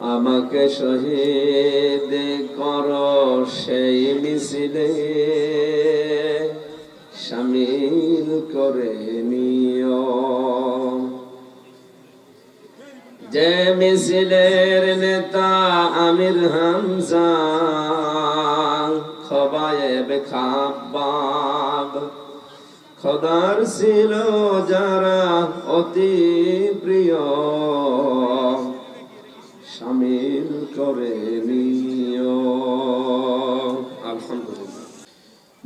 আমাকে শহীদ কর সেই মিছিলে। সামিল করে নিও। যে মিছিলের নেতা আমির হামজা, খবায়েব খাব্বাব। খোদার ছিল যারা অতি প্রিয়। করে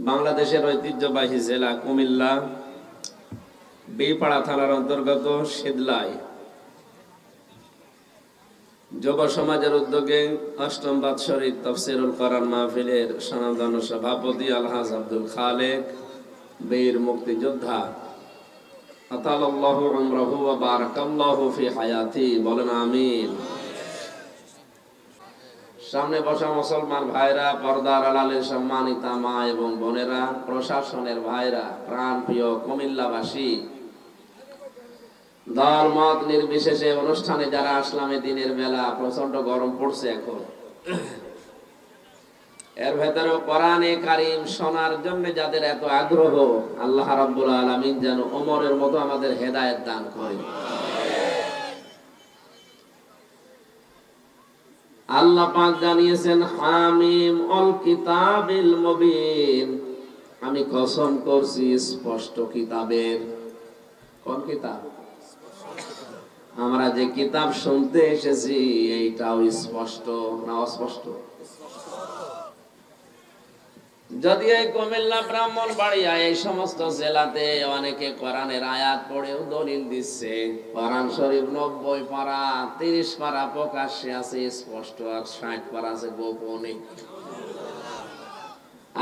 বাংলাদেশের ঐতিহ্যবাহী জেলা কুমিল্লা বেপাড়া থানার অন্তর্গত শীতলাই যুব সমাজের উদ্যোগে অষ্টম বাৎসরিক তফসিরুল কোরআন মাহফিলের সনাতন সভাপতি আলহাজ আব্দুল খালেক, বীর মুক্তিযোদ্ধা। আতালাল্লাহু উমরাহু ওয়া বারাকাল্লাহু ফি হায়াতি, বলেন আমিন। সামনে বসা মুসলমান ভাইরা, পর্দার আড়ালের সম্মানিতা মা এবং বোনেরা, প্রশাসনের ভাইরা প্রাণ প্রিয় কুমিল্লাবাসী। দল মত নির্বিশেষে অনুষ্ঠানে যারা আসলামে দিনের বেলা প্রচণ্ড গরম পড়ছে এখন। এর ভেতরে কোরআনে কারিম শোনার জন্য যাদের এত আগ্রহ, আল্লাহ রাব্বুল আলামিন যেন ওমরের মতো আমাদের হেদায়েত দান করে আল্লাহ পাক জানিয়েছেন, হামিম অল কিতাবিল মুবিন। আমি কসম করছি, স্পষ্ট কিতাবের। কোন কিতাব? আমরা যে কিতাব শুনতে এসেছি, এইটাও স্পষ্ট না অস্পষ্ট? যদি এই কুমিল্লা ব্রাহ্মণ বাড়িয়া এই সমস্ত জেলাতে অনেকে কোরআনের আয়াত পড়েও দলিল দিচ্ছে। কোরআন শরীফ নব্বই পারা, তিরিশ পারা প্রকাশ্যে আছে, স্পষ্ট আর ষাট পারা আছে গোপনে।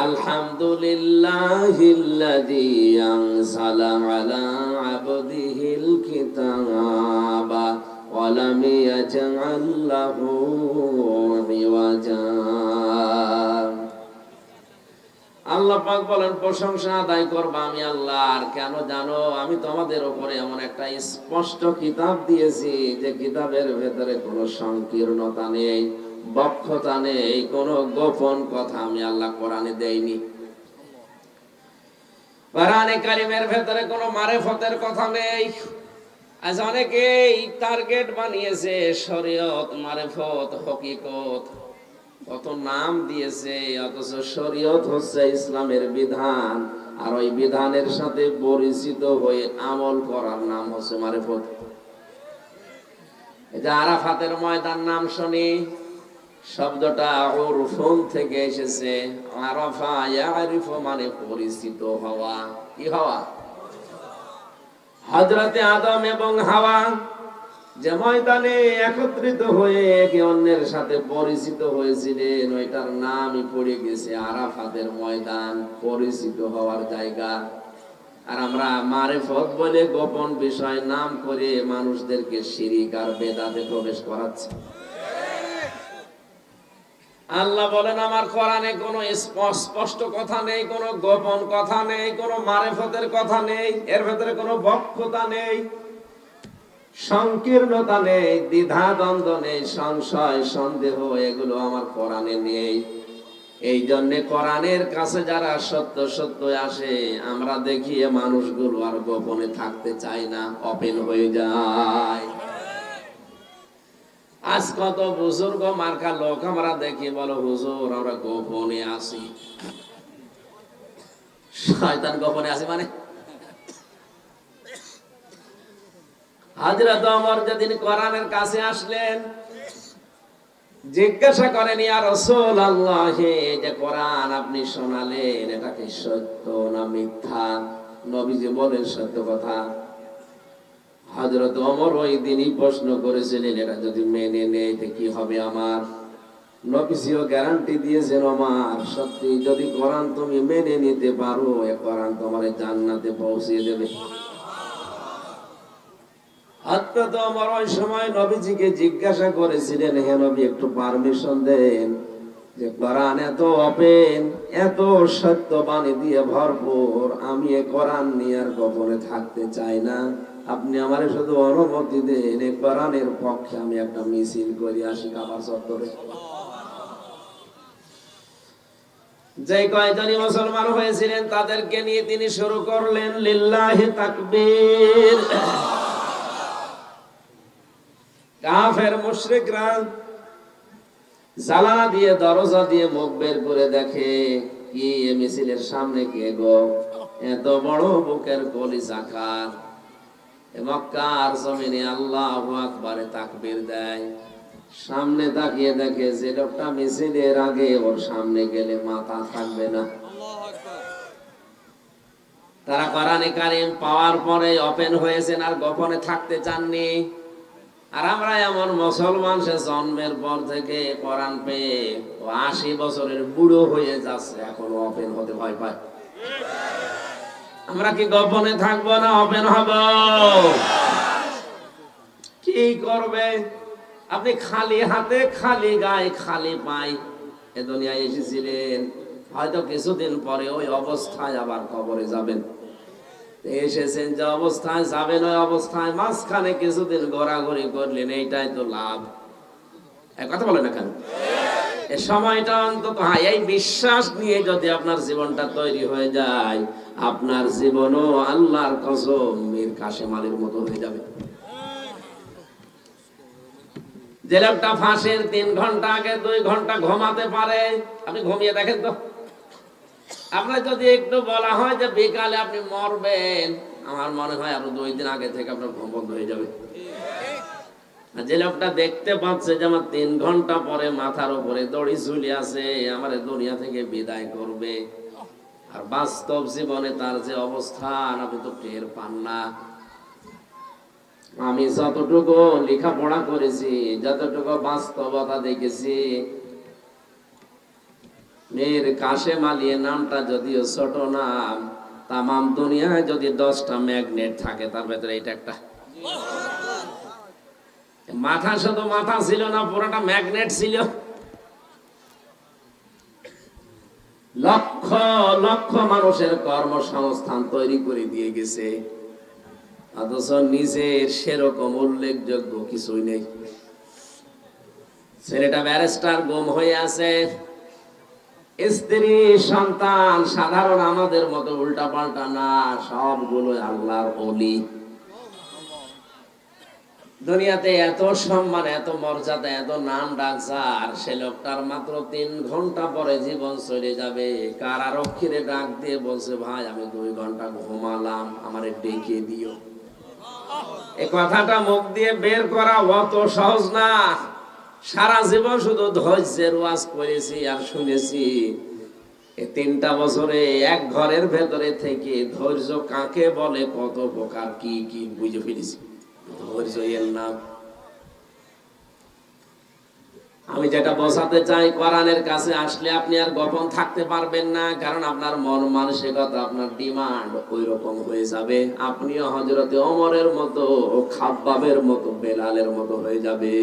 আলহামদুলিল্লাহিল্লাযী আনজালা আলা আবদিহিল কিতাবা, ওয়া লাম ইয়াজআল লাহু ইওয়াজা আল্লাহ পাক বলেন, প্রশংসা আদায় করবা আমি আল্লাহ। আর কেন জানো, আমি তোমাদের উপরে এমন একটা স্পষ্ট কিতাব দিয়েছি যে কিতাবের ভেতরে কোনো সংকীর্ণতা নেই, বক্ষতা নেই, কোনো গোপন কথা আমি আল্লাহ কোরআনে দেইনি। কোরআনে কারিমের ভেতরে কোনো মারেফতের কথা নেই। আজ অনেকেই টার্গেট বানিয়েছে, শরীয়ত, মারেফত, হকিকত। কত নাম দিয়েছে, অথচ শরীয়ত হচ্ছে ইসলামের বিধান। আর ওই বিধানের সাথে পরিচিত হয়ে আমল করার নাম হচ্ছে মারেফত। এই আরাফাতের ময়দান নাম শুনি, শব্দটা উরফুন থেকে এসেছে। আরাফা ইয়ারিফু মানে পরিচিত হওয়া। কি হওয়া? হযরতে আদম এবং হাওয়া যে ময়দানে একত্রিত হয়ে একে অন্যের সাথে পরিচিত হয়েছিলেন। ওইটার নামই পড়ে গেছে আরাফাতের ময়দান, পরিচিত হওয়ার জায়গা। আর আমরা মারেফত বলে গোপন বিষয় নাম করে মানুষদেরকে শিরিক আর বেদাতে প্রবেশ করাচ্ছে। আল্লাহ বলেন, আমার কোরআনে কোনো স্পষ্ট কথা নেই, কোনো গোপন কথা নেই, কোনো মারেফতের কথা নেই, এর ভেতরে কোনো বক্ষতা নেই। সংকীর্ণতা নেই, দ্বিধা, দ্বন্দ্ব নেই, সংশয়, সন্দেহ, এগুলো আমার কোরআনে নেই। এই জন্য কোরআনের কাছে যারা সত্য সত্য আসে, আমরা দেখি মানুষগুলো আর গোপনে থাকতে চায় না ওপেন হয়ে যায়। আজ কত বুজুর্গ মার্কা লোক আমরা দেখি, বলো, হুজুর, আমরা গোপনে আসি শয়তান গোপনে আসি মানে? হাজরত ওমর যেদিন কোরআনের কাছে আসলেন, জিজ্ঞাসা করেন, ইয়া রাসূল আল্লাহ যে কোরআন আপনি শোনালেন, এটা কি সত্য না মিথ্যা? নবীজি বলেন, সত্য কথা। হযরত ওমর ওই দিনই প্রশ্ন করেছিলেন, এটা যদি মেনে নেই কি হবে আমার? নবীজিও গ্যারান্টি দিয়েছেন আমার সত্যি যদি কোরআন তুমি মেনে নিতে পারো এ কোরআন তোমার জান্নাতে পৌঁছে দেবে। হযরত ওমর ওই সময় নবীজিকে জিজ্ঞাসা করেছিলেন, হে নবী, একটু পারমিশন দেন যে কোরআন এত ওপেন এত সত্য বাণী দিয়ে ভরপুর, আমি এ কোরআন নিয়ে আর গোপনে থাকতে চাই না। আপনি আমার শুধু অনুমতি দেন এই কোরআনের পক্ষে আমি একটা মিছিল করি আসি কামার চত্বরে। যে কয়জনই মুসলমান হয়েছিলেন, তাদেরকে নিয়ে তিনি শুরু করলেন, লিল্লাহি তাকবীর। কাফের মুশরিকরা জ্বালা দিয়ে দরজা দিয়ে মুখ বের করে দেখে কি এ মিছিলের সামনে কে গো? এত বড় বুকের কলি জাকার মক্কার জমিনে আল্লাহ আকবারে তাকবীর দেয়। সামনে তাকিয়ে দেখে যে লোকটা মিছিলের আগে ওর সামনে গেলে মাথা থাকবে না। তারা কোরআনে কারিম পাওয়ার পরে ওপেন হয়েছেন আর গোপনে থাকতে চাননি। আর আমরা এমন মুসলমান, সে জন্মের পর থেকে কোরআন পেয়ে ও আশি বছরের বুড়ো হয়ে যাচ্ছে, এখন ওপেন হতে ভয় পায়। আমরা কি গোপনে থাকব না ওপেন হব? কি করবে? আপনি খালি হাতে, খালি গায়ে, খালি পাই এ দুনিয়ায় এসেছিলেন। হয়তো কিছুদিন পরে ওই অবস্থায় আবার কবরে যাবেন। এসেছেন যে অবস্থায় যাবেন ওই অবস্থায়, মাঝখানে কিছুদিন ঘোরাঘুরি করলেন, এইটাই তো লাভ। কথা বলে না কেন? এ সময়টা অন্তত হ্যাঁ এই বিশ্বাস নিয়ে যদি আপনার জীবনটা তৈরি হয়ে যায়, আপনার জীবনও আল্লাহর কসম মীর কাশেম আলীর মতো হয়ে যাবে। যে লোকটা ফাঁসের তিন ঘণ্টা আগে, দুই ঘণ্টা ঘুমাতে পারে, আপনি ঘুমিয়ে দেখেন তো। আপনার যদি একটু বলা হয় যে বিকালে আপনি মরবেন, আমার মনে হয় আপনি দুই দিন আগে থেকে আপনার ঘুম বন্ধ হয়ে যাবে। যে লোকটা দেখতে পাচ্ছে যে আমার তিন ঘণ্টা পরে মাথার উপরে দড়ি ঝুলে আছে, আমার দুনিয়া থেকে বিদায় করবে। আর বাস্তব জীবনে তার যে অবস্থান আপনি তো টের পান না। আমি যতটুকু লেখাপড়া করেছি, যতটুকু বাস্তবতা দেখেছি মেয়ের কাশেম আলী নামটা যদিও ছোট নাম তামাম দুনিয়ায় যদি দশটা ম্যাগনেট থাকে, তার ভেতরে এটা একটা। মাথা শুধু মাথা ছিল না, পুরোটা ম্যাগনেট ছিল। লক্ষ লক্ষ মানুষের কর্মসংস্থান তৈরি করে দিয়ে গেছে। অথচ নিজের সেরকম উল্লেখযোগ্য কিছুই নেই। ছেলেটা ব্যারিস্টার গুম হয়ে আছে। স্ত্রী, সন্তান, সাধারণ আমাদের মতো উল্টা পাল্টা না, সবগুলো আল্লাহর অলি দুনিয়াতে এত সম্মান, এত মর্যাদা, এত নাম ডাকসার সে লোকটার মাত্র তিন ঘণ্টা পরে জীবন চলে যাবে। কারারক্ষীরে ডাক দিয়ে বলছে, ভাই, আমি দুই ঘণ্টা ঘুমালাম, আমারে ডেকে দিও। এ কথাটা মুখ দিয়ে বের করা অত সহজ না। সারা জীবন শুধু ধৈর্যের ওয়াজ করেছি আর শুনেছি। তিনটা বছরে এক ঘরের ভেতরে থেকে ধৈর্য কাকে বলে, কত প্রকার, কি কি, বুঝে ফেলেছি। ধৈর্য এর নাম। আমি যেটা বোঝাতে চাই, কোরআনের কাছে আসলে আপনি আর গোপন থাকতে পারবেন না, কারণ আপনার মন মানসিকতা, আপনার ডিমান্ড ওই রকম হয়ে যাবে। আপনিও হজরতে অমরের মতো, খাব্বাবের মতো, বেলালের মতো হয়ে যাবে।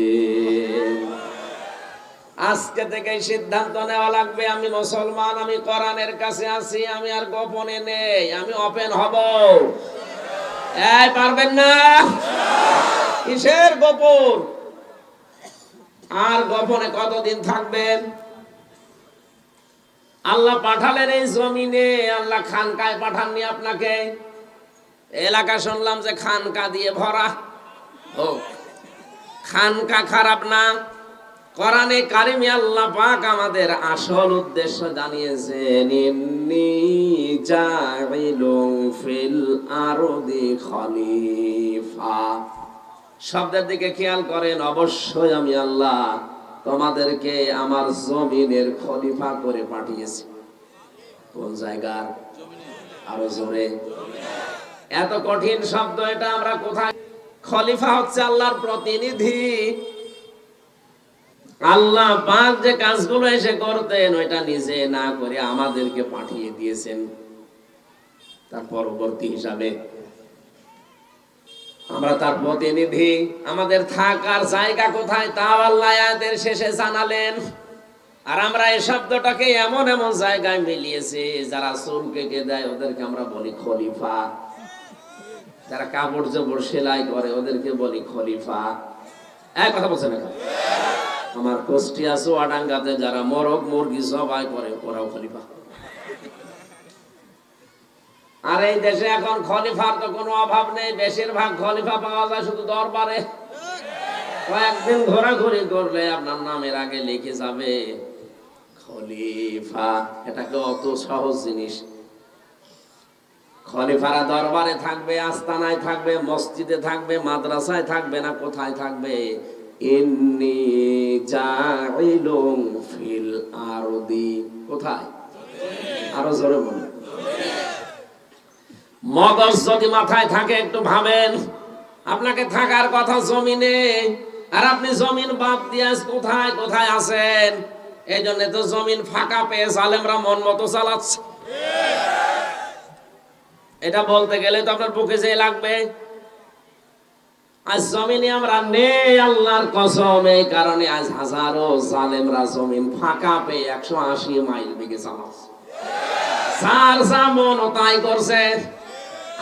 আজকে থেকে সিদ্ধান্ত নেওয়া লাগবে, আমি মুসলমান, আমি কোরআনের কাছে আছি, আমি আর গোপনে নেই, আমি ওপেন হব। এই, পারবেন না? কিসের গোপন? আর গোপনে কতদিন থাকবেন আল্লাহ পাঠালেন এই জমিনে, আল্লাহ খানকায় পাঠাননি আপনাকে। এলাকা শুনলাম যে খানকা দিয়ে ভরা। খানকা খারাপ না। কোরআনে কারিমে আল্লাহ পাক আমাদের আসল উদ্দেশ্য জানিয়েছেন, ইন্নি জাইলুম ফিল আরদি খলিফা। শব্দের দিকে খেয়াল করেন, অবশ্যই আমি আল্লাহ তোমাদেরকে আমার জমিনের খলিফা করে পাঠিয়েছি। কোন জায়গার? আরও জোরে। এত কঠিন শব্দ এটা, আমরা কোথায়? খলিফা হচ্ছে আল্লাহর প্রতিনিধি। আল্লাহ পাক যে কাজগুলো এসে করতেন, ওইটা নিজে না করে আমাদেরকে পাঠিয়ে দিয়েছেন। তার পরবর্তী হিসাবে আমরা তার প্রতিনিধি। আমাদের থাকার জায়গা কোথায় তাও আল্লাহ শেষে জানালেন। আর আমরা এই শব্দটাকে এমন এমন জায়গায় মিলিয়েছি, যারা চুল কেটে দেয়, ওদেরকে আমরা বলি খলিফা। যারা কাপড় চোপড় সেলাই করে, ওদেরকে বলি খলিফা। এক কথা বলছে না আমার কুষ্টিয়া চুয়াডাঙ্গাতে যারা মরক মুরগি সবাই করে, ওরাও খলিফা। আর এই দেশে এখন খলিফার তো কোনো অভাব নেই। বেশিরভাগ খলিফা পাওয়া যায় শুধু দরবারে। কয়েকদিন ঘোরাঘুরি করলে আপনার নামের আগে লিখে যাবে, খলিফা। এটাকে অত সহজ জিনিস? খলিফারা দরবারে থাকবে, আস্তানায় থাকবে, মসজিদে থাকবে, মাদ্রাসায় থাকবে না, কোথায় থাকবে? ইন্নি জাইলুম ফিল আরদি। কোথায়? আরও জোরে বলুন। মগজ যদি মাথায় থাকে, একটু ভাবেন, আপনাকে থাকার কথা জমিনে, আর আপনি জমিন বাদ দিয়ে কোথায় কোথায় আছেন? এই জন্য তো জমিন ফাঁকা পেয়ে জালেমরা মন মতো চালাচ্ছে। এটা বলতে গেলে তো আপনার বুকে যে লাগবে, আজ জমিনে আমরা নেই, আল্লাহর কসম, এই কারণে আজ হাজারো জালেমরা জমিন ফাঁকা পেয়ে একশো আশি মাইল বেগে চালাচ্ছে। সার যা মন, তাই করছে।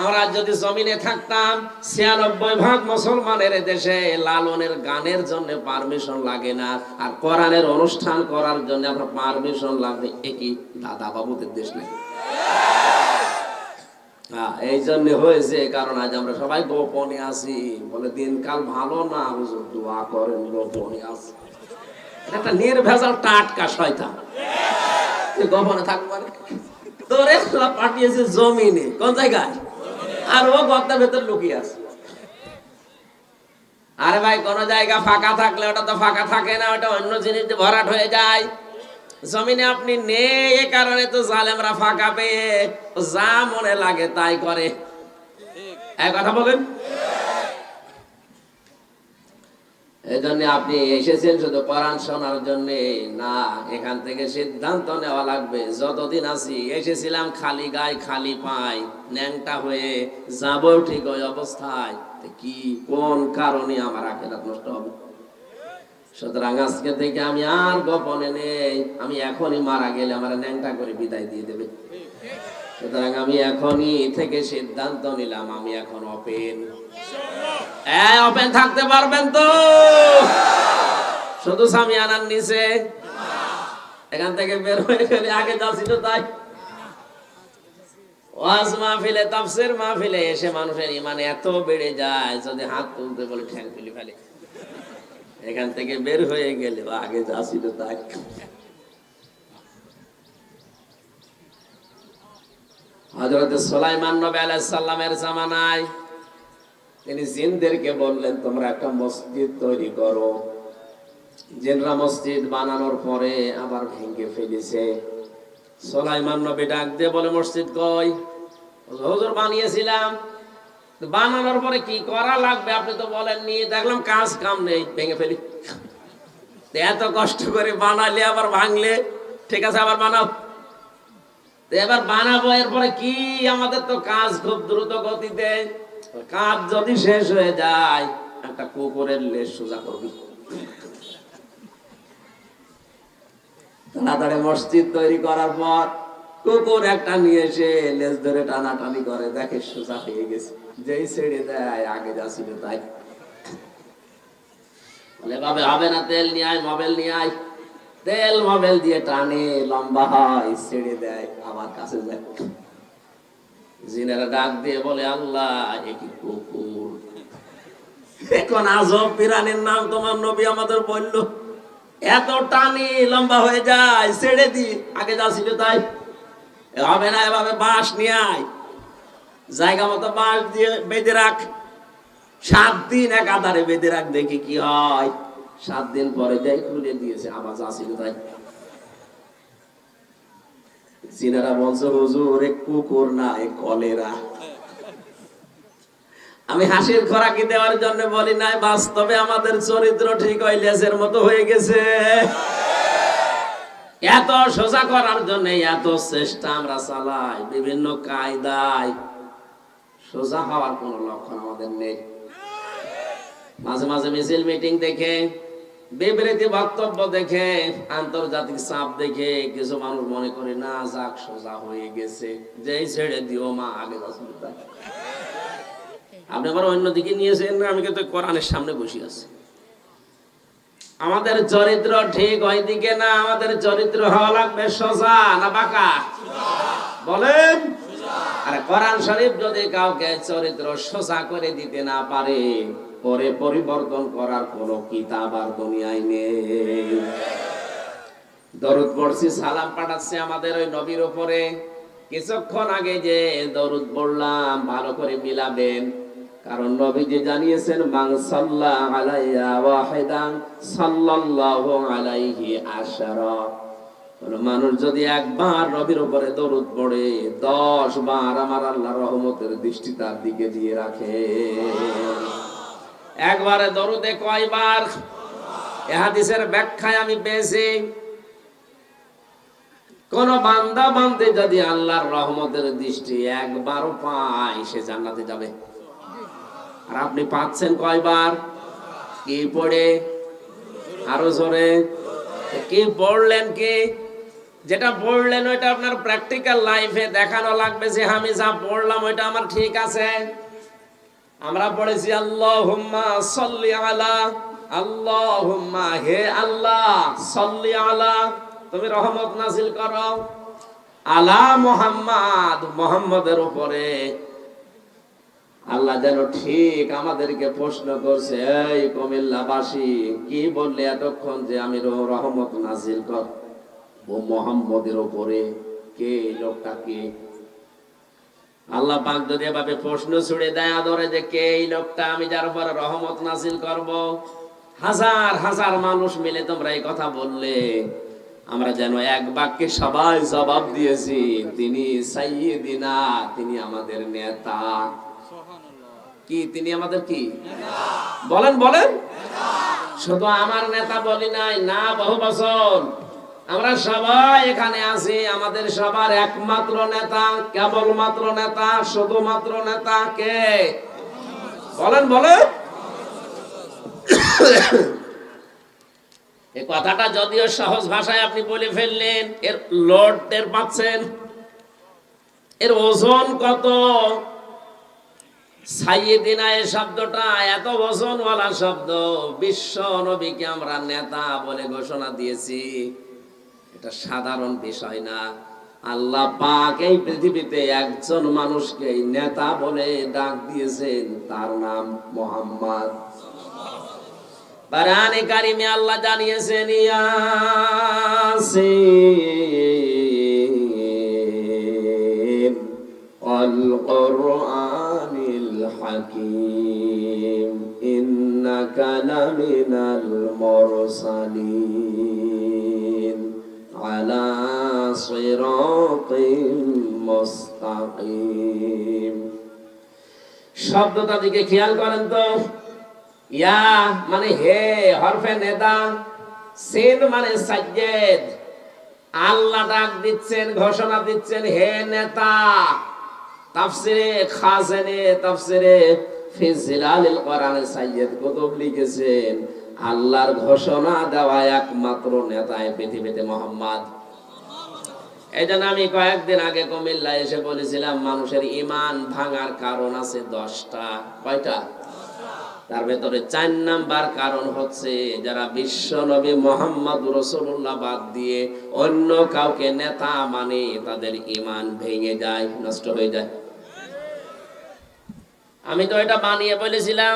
আমরা যদি জমিনে থাকতাম ছিয়ানব্বই ভাগ মুসলমানের দেশে লালনের গানের জন্য পারমিশন লাগে না। আর কোরআনের অনুষ্ঠান করার জন্য আপনার পারমিশন লাগবে। একই দাদা বাবুদের দেশ হ্যাঁ, এই জন্য হয়েছে কারণ আজ আমরা সবাই গোপনে আছি। বলে দিনকাল ভালো না হুজুর দোয়া করেন গোপনে আছি। একটা নির্ভেজাল টাটকা শয়তান। গোপনে থাকব তোরে পাঠিয়েছে জমিনে। কোন জায়গায়? আর ও গর্তের ভেতর লুকিয়ে আছে। আরে ভাই, কোন জায়গা ফাঁকা থাকলে ওটা তো ফাঁকা থাকে না, ওটা অন্য জিনিস ভরাট হয়ে যায়। জমিনে আপনি নেই, এ কারণে তো জালেমরা ফাঁকা পেয়ে, যা মনে লাগে তাই করে। এক কথা বলেন। এই জন্য আপনি এসেছেন শুধু কোরআন শোনার জন্য। না, এখান থেকে সিদ্ধান্ত নেওয়া লাগবে। যতদিন আছি, এসেছিলাম খালি গায়ে খালি পাই ন্যাংটা হয়ে যাব ঠিক ওই অবস্থায়। কি, কোন কারণে আমার আখেরাত নষ্ট হবে? সুতরাং আজকে থেকে আমি আর গোপনে নেই। আমি এখনই মারা গেলে আমার ন্যাংটা করে বিদায় দিয়ে দেবে। সুতরাং আমি এখনই থেকে সিদ্ধান্ত নিলাম, আমি এখন ওপেন হ্যাঁ ওপেন থাকতে পারবেন তো। শুধু স্বামী আনার নিচে। এখান থেকে বের হয়ে গেলে আগে যাচ্ছিল তাই। ওয়াজ মাহফিলে, তাফসির মাহফিলে এসে মানুষের ইমান এত বেড়ে যায়, যদি হাত তুলতে বলে ঠ্যাং তুলে ফেলে। এখান থেকে বের হয়ে গেলে আগে যাচ্ছিল তাই। হজরত সোলাইমান নবী আলাইহিস সালামের জামানায়, তিনি জিনদেরকে বললেন, তোমরা একটা মসজিদ তৈরি করো। জিনরা মসজিদ বানানোর পরে আবার ভেঙে ফেলেছে। সোলাইমান নবী ডাক দিয়ে বলে, মসজিদ কই? হুজুর, বানিয়েছিলাম। বানানোর পরে কি করা লাগবে আপনি তো বলেননি। দেখলাম কাজ কাম নেই, ভেঙে ফেলি। এত কষ্ট করে বানালে, আবার ভাঙলে, ঠিক আছে, আবার বানাও। এবার বানাবো, এরপরে কি? আমাদের তো কাজ খুব দ্রুত গতিতে। কাজ যদি শেষ হয়ে যায়, একটা কুকুরের লেজ সোজা করবি। তাড়াতাড়ি মসজিদ তৈরি করার পর কুকুর একটা নিয়ে এসে লেজ ধরে টানাটানি করে, দেখে সোজা হয়ে গেছে। যেই ছেড়ে দেয়, আগে যা ছিল তাই। বলে ভাবে হবে না, তেল নিয়ে আয় মোবাইল নিয়ে আয়। তেল মোবাইল দিয়ে টানে, লম্বা হয়, ছেড়ে দেয়, আবার কাছে যায়। জিনেরা ডাক দিয়ে বলে, আল্লাহ একই কুকুর। এখন আজব পিরানির নাম তোমার নবী আমাদের বলল, এত টানি, লম্বা হয়ে যায়, ছেড়ে দি, আগে যা ছিল তাই। হবে না, এভাবে বাঁশ নিয়ে আয়। জায়গা মতো বাঁশ দিয়ে বেঁধে রাখ। সাত দিন এক আধারে বেঁধে রাখ, দেখি কি হয়। সাত দিন পরে যাই খুলে দিয়েছে আবার ছিল তাই। সিনারা বলছে, হুজুর এক কুকুর না এক কলেরা। আমি হাসির খোরাকি দেওয়ার জন্য বলি নাই, বাস্তবে আমাদের চরিত্র ঠিক ওই লেজের মতো হয়ে গেছে। এত সোজা করার জন্য এত চেষ্টা আমরা চালাই, বিভিন্ন কায়দায়। সোজা হওয়ার কোন লক্ষণ আমাদের নেই। মাঝে মাঝে মিছিল মিটিং দেখে বিবৃতি বক্তব্য দেখে, আন্তর্জাতিক চাপ দেখে কিছু মানুষ মনে করে, না যাক, সোজা হয়ে গেছে। যেই ছেড়ে দিও মা, আগে আপনি আবার অন্যদিকে নিয়েছেন আমি কিন্তু কোরআনের সামনে বসে আছি। আমাদের চরিত্র ঠিক ওই দিকে না, আমাদের চরিত্র হওয়া লাগবে সোজা না বাঁকা? বলেন? আরে কোরআন শরীফ যদি কাউকে চরিত্র সোজা করে দিতে না পারে পরে পরিবর্তন করার কোন কিতাব আর দুনিয়ায় নেই। দরুদ পড়ছি, সালাম পাঠাচ্ছে আমাদের ওই নবীর উপরে। কিছুক্ষণ আগে যে দরুদ পড়লাম, ভালো করে মিলাবেন। কারণ নবী যে জানিয়েছেন সাল্লা আলাইয়া ওয়াহিদান সাল্লাল্লাহু আলাইহি আশারা। কোন মানুষ যদি একবার নবীর উপরে দরুদ পড়ে, দশ বার আমার আল্লাহ রহমতের দৃষ্টি তার দিকে দিয়ে রাখে। একবারে দরুদে কয়বার? এ হাদিসের ব্যাখ্যায় আমি পেয়েছি। কোন বান্দা বান্দে যদি আল্লাহর রহমতের দৃষ্টি একবারও পায়, সে জান্নাতে যাবে। আর আপনি পাচ্ছেন কয়বার? কি পড়ে? আরও জোরে। কি পড়লেন কি? যেটা পড়লেন ওইটা আপনার প্র্যাকটিক্যাল লাইফে দেখানো লাগবে যে, আমি যা পড়লাম, ওইটা আমার ঠিক আছে। আমরা পড়েছি, আল্লাহুম্মা সাল্লি আলা আল্লাহুম্মা হে আল্লাহ সাল্লি আলা তুমি রহমত নাজিল করো। আলা মোহাম্মদ মোহাম্মদের উপরে। আল্লাহ যেন ঠিক আমাদেরকে প্রশ্ন করছে, এই কুমিল্লাবাসী, কি বললে এতক্ষণ যে আমি রহমত নাজিল কর ও মোহাম্মদের উপরে, কে লোকটা কে? আল্লাহ পাক যদি এভাবে প্রশ্ন ছুড়ে দেয় আদরে যে কে এই লোকটা, আমি যার উপরে রহমত নাজিল করব। হাজার হাজার মানুষ মিলে তোমরা এই কথা বললে। আমরা যেন এক বাক্যে সবাই জবাব দিয়েছি, তিনি সাইয়েদিনা তিনি আমাদের নেতা। কি, তিনি আমাদের কি? বলেন বলেন। শুধু আমার নেতা বলি নাই, না বহু বছর। আমরা সবাই এখানে আছি, আমাদের সবার একমাত্র নেতা, কেবলমাত্র নেতা, শুধুমাত্র নেতা কে? বলেন বলেন। এই কথাটা যদিও সহজ ভাষায় আপনি বলে ফেললেন, এর লোড টের পাচ্ছেন। এর ওজন কত? শব্দটা এত ওজনওয়ালা শব্দ, বিশ্ব নবীকে আমরা নেতা বলে ঘোষণা দিয়েছি। একটা সাধারণ বিষয় না। আল্লাহ পাক এই পৃথিবীতে একজন মানুষকে নেতা বলে ডাক দিয়েছেন, তার নাম মোহাম্মদ। বারানে কারিমে আল্লাহ জানিয়েছেন, ইয়াসিন আল হাকিম, ইন্নাকা লামিনাল শব্দটা দিকে খেয়াল করেন তো। ইয়া মানে হে, হরফে সেন মানে সাজ্জেদ। আল্লাহ ডাক দিচ্ছেন, ঘোষণা দিচ্ছেন, হে নেতা, তাফসিরে খাজেনে, তাফসিরে ফিজিলালিল কোরআনে সাইয়্যেদ কুতুব লিখেছেন। আল্লাহর ঘোষণা দেওয়া একমাত্র নেতায় পৃথিবীতে মোহাম্মদ। এই জন্য আমি কয়েকদিন আগে কুমিল্লা এসে বলেছিলাম, মানুষের ইমান ভাঙার কারণ আছে দশটা। কয়টা? তার ভেতরে চার নাম্বার কারণ হচ্ছে, যারা বিশ্ব নবী মোহাম্মদ রসুল্লাহ বাদ দিয়ে অন্য কাউকে নেতা মানে তাদের ইমান ভেঙে যায়, নষ্ট হয়ে যায়। আমি তো এটা বানিয়ে বলেছিলাম।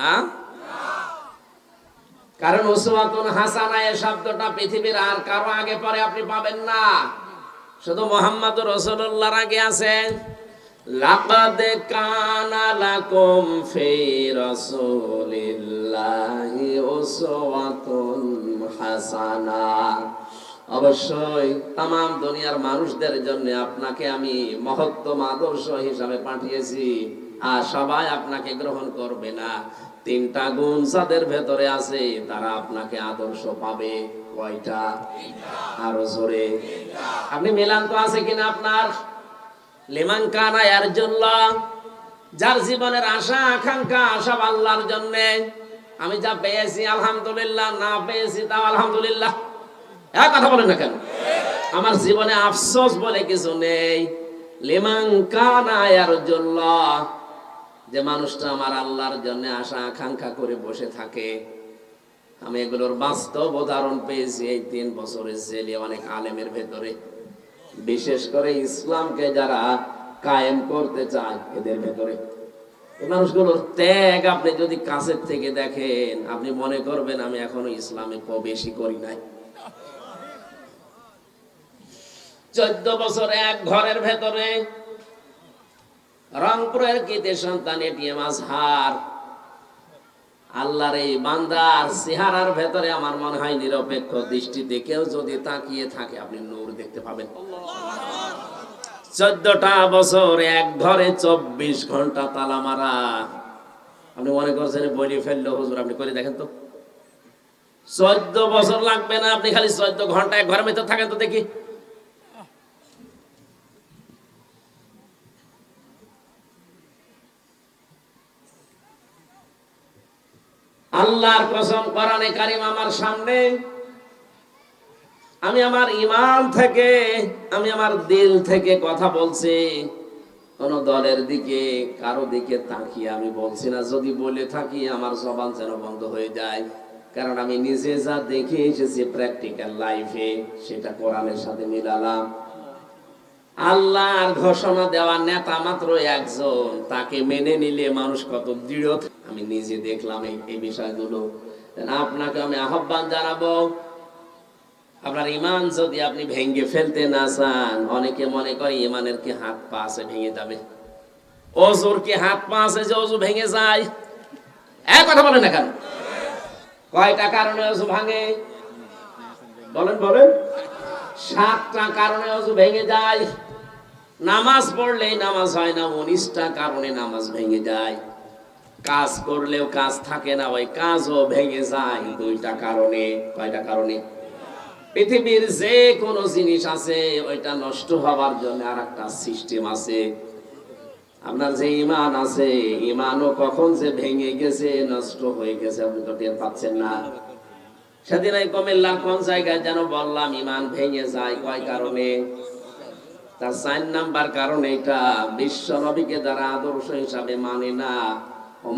হ্যাঁ? কারণ উসমাতুন হাসানা এই শব্দটা পৃথিবীর আর কারও আগে পরে আপনি পাবেন না। শুধু মোহাম্মদ রসুল্লাহর আগে আছে। লাকাদ কানা লাকুম ফি রাসূলিল্লাহি উসওয়াতুন হাসানা। অবশ্যই তাম দুনিয়ার মানুষদের জন্য আপনাকে আমি মহত্তম আদর্শ হিসাবে পাঠিয়েছি, আর সবাই আপনাকে গ্রহণ করবে না। তিনটা গুণ যাদের ভেতরে আছে, তারা আপনাকে আদর্শ পাবে। কয়টা? আরও জোরে। আপনি মেলান তো আছে কিনা আপনার? লিমান কানা ইয়ারজুল্লাহ, যার জীবনের আশা, আকাঙ্ক্ষা, সব আল্লাহর জন্য। আমি যা পেয়েছি, আলহামদুলিল্লাহ, না পেয়েছি, তাও আলহামদুলিল্লাহ। এক কথা বলেন না কেন? আমার জীবনে আফসোস বলে কিছু নেই। যে মানুষটা আমার আল্লাহর জন্য আশা আকাঙ্ক্ষা করে বসে থাকে। আমি এগুলোর বাস্তব উদাহরণ পেয়েছি এই তিন বছরের জেলে অনেক আলেমের ভেতরে। বিশেষ করে ইসলামকে যারা কায়েম করতে চায় এদের ভেতরে। এই মানুষগুলোর ত্যাগ আপনি যদি কাছের থেকে দেখেন, আপনি মনে করবেন আমি এখনও ইসলামে প্রবেশই করি নাই। চোদ্দ বছর এক ঘরের ভেতরে। রংপুরের কীতে সন্তান এটিএম আজহার। আল্লাহর এই বান্দার চেহারার ভেতরে আমার মনে হয় নিরপেক্ষ দৃষ্টিতে কেউ যদি তাকিয়ে থাকে, আপনি নূর দেখতে পাবেন। চোদ্দটা বছর এক ঘরে চব্বিশ ঘণ্টা তালা মারা। আপনি মনে করছেন বলি ফেলল, হুজুর, আপনি করে দেখেন তো। চোদ্দ বছর লাগবে না, আপনি খালি চোদ্দ ঘণ্টা এক ঘরের ভিতর থাকেন তো দেখি। আল্লাহর কসম কোরআনে কারিম আমার সামনে। আমি আমার ইমান থেকে, আমি আমার দিল থেকে কথা বলছি। কোন দলের দিকে, কারও দিকে তাকিয়ে আমি বলছি না। যদি বলে থাকি আমার জবান যেন বন্ধ হয়ে যায়। কারণ আমি নিজে যা দেখে এসেছি প্র্যাকটিক্যাল লাইফে সেটা কোরআনের সাথে মিলালাম। আল্লাহর ঘোষণা দেওয়া নেতা মাত্র একজন। তাকে মেনে নিলে মানুষ কত দৃঢ় আমি নিজে দেখলাম এই বিষয়গুলো। আপনাকে আমি আহ্বান জানাব, আপনার ইমান যদি আপনি ভেঙে ফেলতে না চান, অনেকে মনে করে ইমানের কি হাত পা আছে, ভেঙে যাবে। অজুর কি হাত পা আছে যে অজু ভেঙে যায়? এক কথা বলেন না কেন? কয়টা কারণে অজু ভাঙে? বলেন বলেন। সাতটা কারণে অজু ভেঙে যায়। নামাজ পড়লেই নামাজ হয় না, উনিশটা কারণে নামাজ ভেঙে যায়। কাজ করলেও কাজ থাকে না, ওই কাজও ভেঙে যায় দুইটা কারণে। কয়টা কারণে? পৃথিবীর যে কোনো জিনিস আছে, ওইটা নষ্ট হওয়ার জন্য আর একটা সিস্টেম আছে। আপনার যে ইমান আছে, ইমানও কখন যে ভেঙে গেছে, নষ্ট হয়ে গেছে, আপনি তো টের পাচ্ছেন না। সেদিন এই কুমিল্লার কোন জায়গায় যেন বললাম, ইমান ভেঙে যায়, কয় কারণে? তার চার নাম্বার কারণ এটা বিশ্ব নবীকে যারা আদর্শ হিসাবে মানে না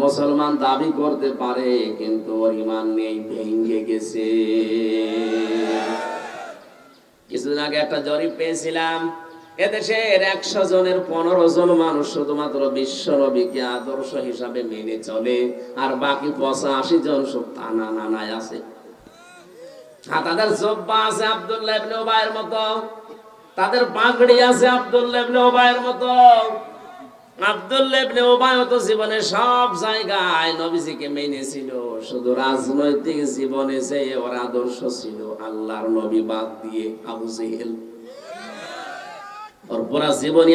মুসলমান দাবি করতে পারে, কিন্তু ওর ইমান নেই, ভেঙে গেছে। কিছুদিন আগে একটা জরিপ পেয়েছিলাম, এদেশের একশো জনের পনেরো জন মানুষ শুধুমাত্র বিশ্ব নবীকে আদর্শ হিসাবে মেনে চলে, আর বাকি পঁচাশি জন সব টানা নানায় আছে। আর তাদের জব্বা আছে আব্দুল্লাহ উবাইয়ের মতো, তাদের পাগড়ি আছে আব্দুল্লাহ উবাইয়ের মতো।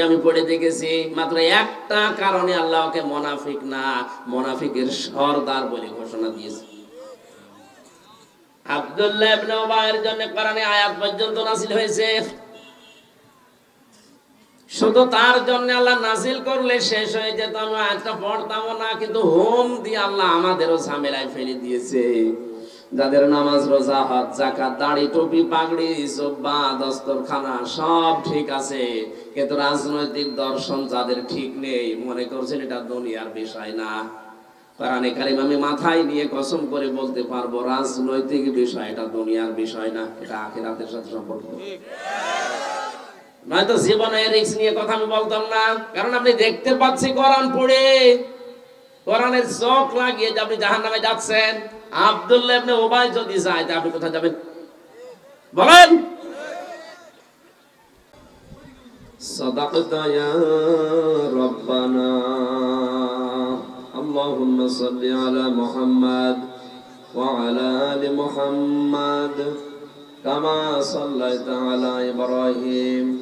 আমি পড়ে দেখেছি, মাত্র একটা কারণে আল্লাহকে মোনাফিক না, মোনাফিকের সর্দার বলে ঘোষণা দিয়েছে। আব্দুল্লাহ জন্য আয়াত পর্যন্ত নাযিল হয়েছে। শুধু তার জন্য আল্লাহ নাজিল করলে শেষ হয়ে যেত আমি আয়াতটা পড়তাম না, কিন্তু হোম দিয়ে আল্লাহ আমাদেরও ঝামেলায় ফেলে দিয়েছে। যাদের নামাজ, রোজা, হজ জাকাত দাড়ি, টুপি, পাগড়ি, জব্বা, দস্তরখানা সব ঠিক আছে, কিন্তু রাজনৈতিক দর্শন যাদের ঠিক নেই, মনে করছেন এটা দুনিয়ার বিষয় না। কোরআনে কারিম আমি মাথায় নিয়ে কসম করে বলতে পারব, রাজনৈতিক বিষয় এটা দুনিয়ার বিষয় না, এটা আখিরাতের সাথে সম্পর্ক নয়তো জীবনে রিক্স নিয়ে কথা আমি বলতাম না কারণ আপনি দেখতে পাচ্ছি কোরআন পড়ে কোরআনের চোখ লাগিয়ে যে আপনি জাহান নামে যাচ্ছেন আব্দুল্লাহ ইবনে উবাই যদি যায় তা আপনি কোথায় যাবেন বলেন صدقت يا ربنا اللهم صل على محمد وعلى آل محمد كما صليت على إبراهيم